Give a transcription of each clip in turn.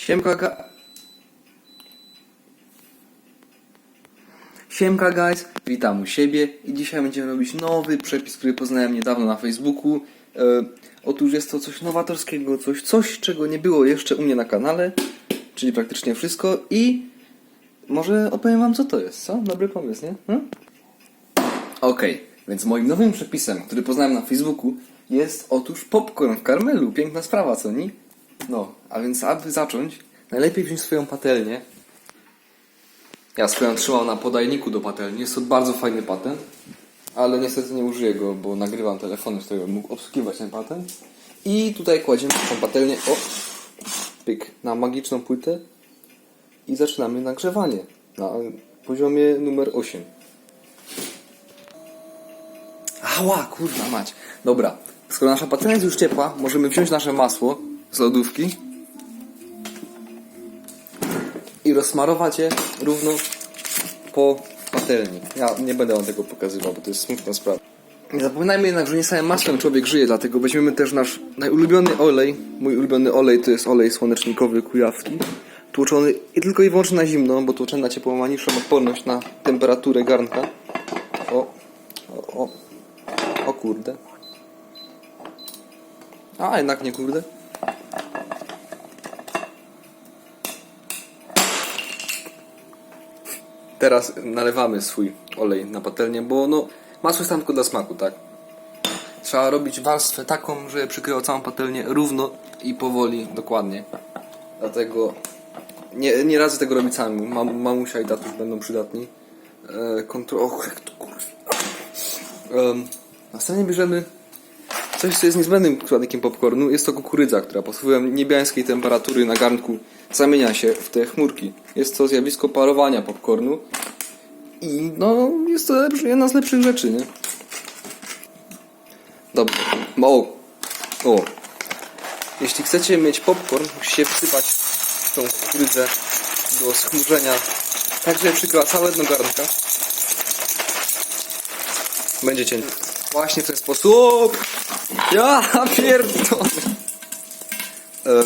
Siemka. Siemka guys, witam u siebie i dzisiaj będziemy robić nowy przepis, który poznałem niedawno na Facebooku. E, otóż jest to coś nowatorskiego, coś, coś czego nie było jeszcze u mnie na kanale, czyli praktycznie wszystko i może opowiem wam co to jest, co? Dobry pomysł, nie? Hmm? Okej, więc moim nowym przepisem, który poznałem na Facebooku, jest otóż popcorn w karmelu. Piękna sprawa, co nie? No, a więc aby zacząć, najlepiej wziąć swoją patelnię. Ja swoją trzymał na podajniku do patelni. Jest to bardzo fajny patent, ale niestety nie użyję go, bo nagrywam telefonem, z którego mógł obsługiwać ten patent. I tutaj kładziemy tą patelnię, o, pyk, na magiczną płytę i zaczynamy nagrzewanie na poziomie numer 8. Ała, kurwa mać. Dobra, skoro nasza patelnia jest już ciepła, możemy wziąć nasze masło z lodówki i rozsmarować je równo po patelni. Ja nie będę wam tego pokazywał, bo to jest smutna sprawa. Nie zapominajmy jednak, że nie samym masłem człowiek żyje, dlatego weźmiemy też nasz najulubiony olej. Mój ulubiony olej to jest olej słonecznikowy kujawski. Tłoczony i tylko i wyłącznie na zimno, bo tłoczony na ciepło ma niższą odporność na temperaturę garnka. O, o, o, o kurde. A, jednak nie kurde. Teraz nalewamy swój olej na patelnię, bo no, masło jest tam tylko dla smaku, tak? Trzeba robić warstwę taką, żeby przykryło całą patelnię równo i powoli, dokładnie. Dlatego nie, nie radzę tego robić sami. Mam, mamusia i tatuś będą przydatni. E, kontro... Och, jak to kurwa. Um, następnie bierzemy coś, co jest niezbędnym składnikiem popcornu. Jest to kukurydza, która pod wpływem niebiańskiej temperatury na garnku zamienia się w te chmurki. Jest to zjawisko parowania popcornu. I no, jest to lepszy, jedna z lepszych rzeczy, nie? Dobra. O! O! Jeśli chcecie mieć popcorn, musicie wsypać tą kukurydzę do schmurzenia tak, żeby przykryła całe dno garnka. Będzie cień. Właśnie w ten sposób. Ja pierdolę. E,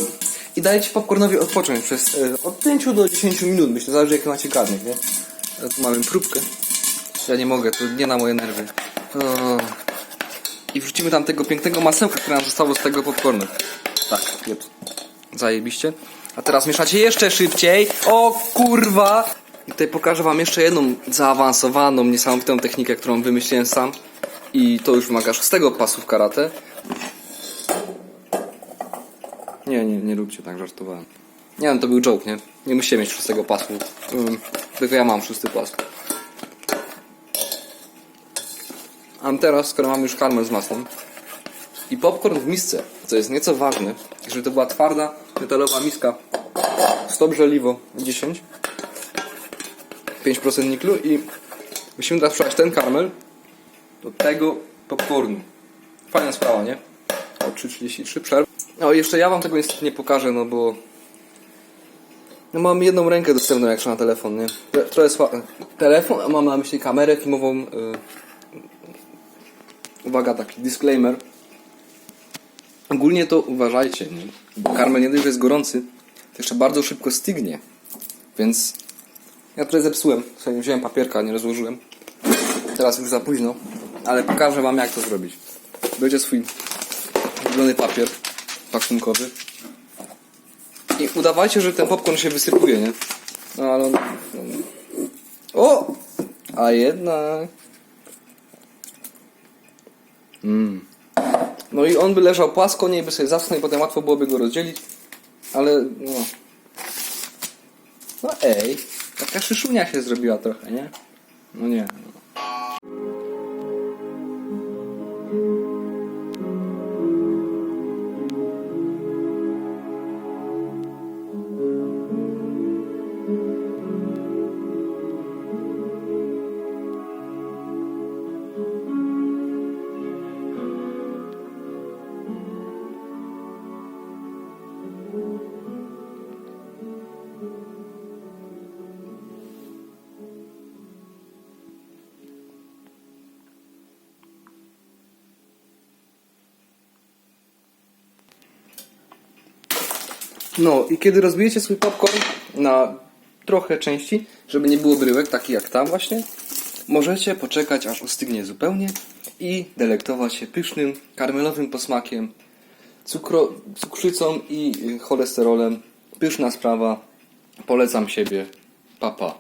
I dajcie popcornowi odpocząć przez e, od 5 do 10 minut. Myślę, zależy jaki macie garnek, nie? A tu mamy próbkę. Ja nie mogę, to nie na moje nerwy. O. I wrzucimy tam tego pięknego masełka, które nam zostało z tego popcornu. Tak, jest. Zajebiście. A teraz mieszacie jeszcze szybciej. O kurwa! I tutaj pokażę wam jeszcze jedną zaawansowaną, niesamowitą technikę, którą wymyśliłem sam. I to już wymaga szóstego pasu w karate. Nie, nie, nie róbcie tak, żartowałem. Nie wiem, to był joke, nie? Nie musicie mieć szóstego pasu. Tylko ja mam szósty pas. A teraz, skoro mamy już karmę z masłem i popcorn w misce, co jest nieco ważne, żeby to była twarda, metalowa miska, stop żeliwo 10, 5% niklu i musimy teraz przelać ten karmel do tego popcornu. Fajna sprawa, nie? O 3.33 przerw. No jeszcze ja wam tego niestety nie pokażę, no bo no mam jedną rękę dostępną jak na telefon, nie? Trochę sła... Telefon, a mam na myśli kamerę filmową. Yy... Uwaga, taki disclaimer. Ogólnie to uważajcie, nie? bo karmel nie dość, że jest gorący, to jeszcze bardzo szybko stygnie. Więc ja trochę zepsułem. Sobie wziąłem papierka, nie rozłożyłem. Teraz już za późno, ale pokażę wam jak to zrobić. Będzie swój ulubiony papier pakunkowy. I udawajcie, że ten popcorn się wysypuje, nie? No ale on... O! A jednak... Mm. No i on by leżał płasko, nie by sobie zasnął i potem łatwo byłoby go rozdzielić. Ale no... No ej, taka szyszunia się zrobiła trochę, nie? No nie. No i kiedy rozbijecie swój popcorn na trochę części, żeby nie było bryłek, taki jak tam właśnie, możecie poczekać aż ostygnie zupełnie i delektować się pysznym, karmelowym posmakiem, cukro, cukrzycą i cholesterolem. Pyszna sprawa. Polecam siebie. Pa, pa.